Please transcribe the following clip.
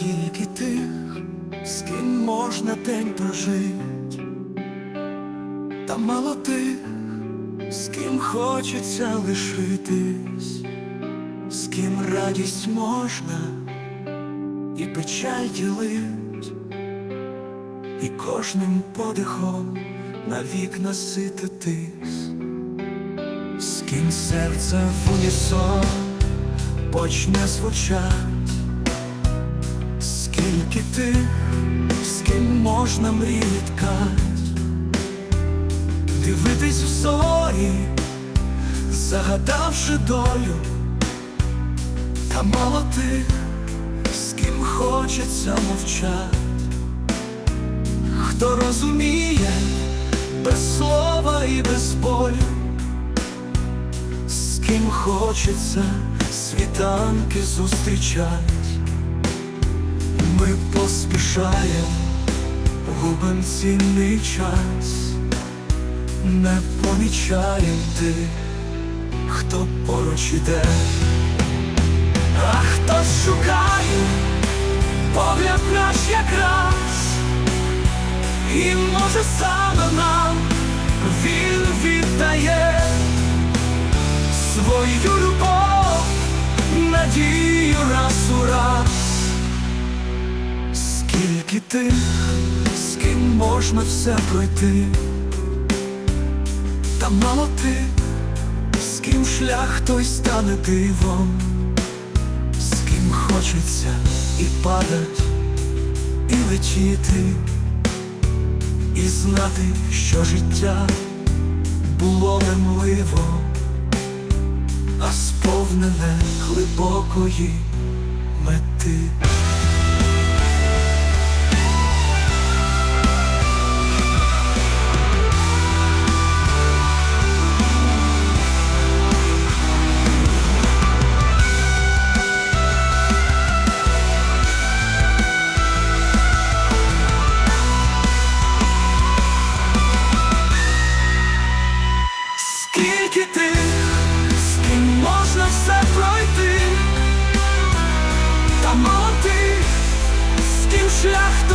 Скільки тих, з ким можна день прожить, та мало тих, з ким хочеться лишитись, з ким радість можна і печаль ділить, і кожним подихом навік насититись, з ким серце в унісон почне звучать, скільки тих, з ким можна мрії ткать, дивитись в зорі, загадавши долю, та мало тих, з ким хочеться мовчать, хто розуміє без слова і без болю, з ким хочеться світанки зустрічать. Ми поспішаємо, губим цінний час, не помічаєм ти, хто поруч іде, а хто шукає погляд наш якраз, і може саме нам він віддає свою Скільки тих, з ким можна все пройти, та мало тих, з ким шлях той стане дивом, з ким хочеться і падать, і летіти, і знати, що життя було немливо, а сповнене глибокої мети. 是啊